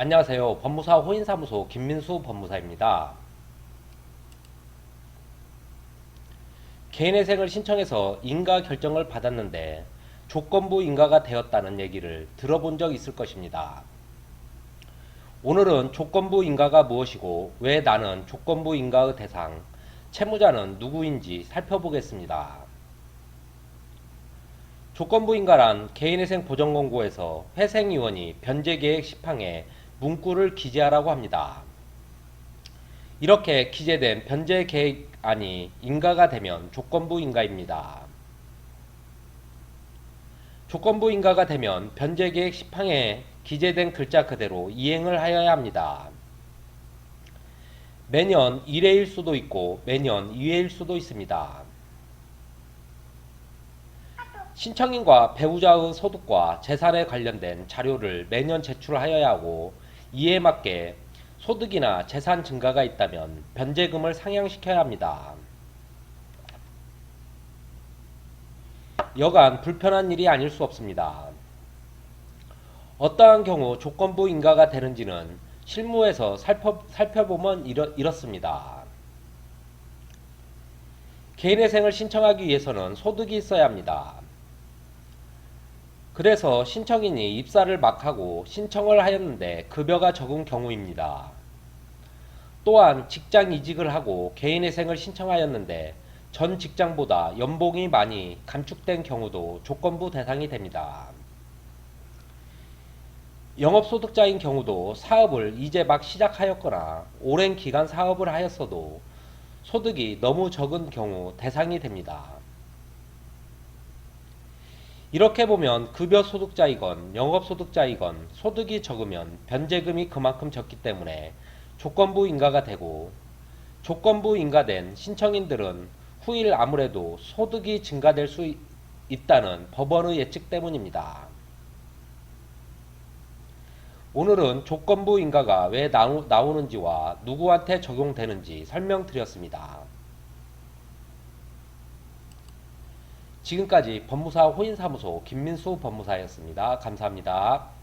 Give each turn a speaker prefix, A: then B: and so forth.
A: 안녕하세요. 법무사 호인사무소 김민수 법무사입니다. 개인회생을 신청해서 인가 결정을 받았는데 조건부 인가가 되었다는 얘기를 들어본 적 있을 것입니다. 오늘은 조건부 인가가 무엇이고 왜 나는 조건부 인가의 대상, 채무자는 누구인지 살펴보겠습니다. 조건부 인가란 개인회생 보전공고에서 회생위원이 변제계획 시팡에 문구를 기재하라고 합니다. 이렇게 기재된 변제 계획안이 인가가 되면 조건부 인가입니다. 조건부 인가가 되면 변제 계획 시팡에 기재된 글자 그대로 이행을 하여야 합니다. 매년 1회일 수도 있고 매년 2회일 수도 있습니다. 신청인과 배우자의 소득과 재산에 관련된 자료를 매년 제출하여야 하고 이에 맞게 소득이나 재산 증가가 있다면 변제금을 상향시켜야 합니다. 여간 불편한 일이 아닐 수 없습니다. 어떠한 경우 조건부 인가가 되는지는 실무에서 살펴, 살펴보면 이렇, 이렇습니다. 개인회생을 신청하기 위해서는 소득이 있어야 합니다. 그래서 신청인이 입사를 막 하고 신청을 하였는데 급여가 적은 경우입니다. 또한 직장 이직을 하고 개인회생을 신청하였는데 전 직장보다 연봉이 많이 감축된 경우도 조건부 대상이 됩니다. 영업소득자인 경우도 사업을 이제 막 시작하였거나 오랜 기간 사업을 하였어도 소득이 너무 적은 경우 대상이 됩니다. 이렇게 보면 급여 소득자이건 영업 소득자이건 소득이 적으면 변제금이 그만큼 적기 때문에 조건부 인가가 되고 조건부 인가된 신청인들은 후일 아무래도 소득이 증가될 수 있다는 법원의 예측 때문입니다. 오늘은 조건부 인가가 왜 나오, 나오는지와 누구한테 적용되는지 설명드렸습니다. 지금까지 법무사 호인사무소 김민수 법무사였습니다. 감사합니다.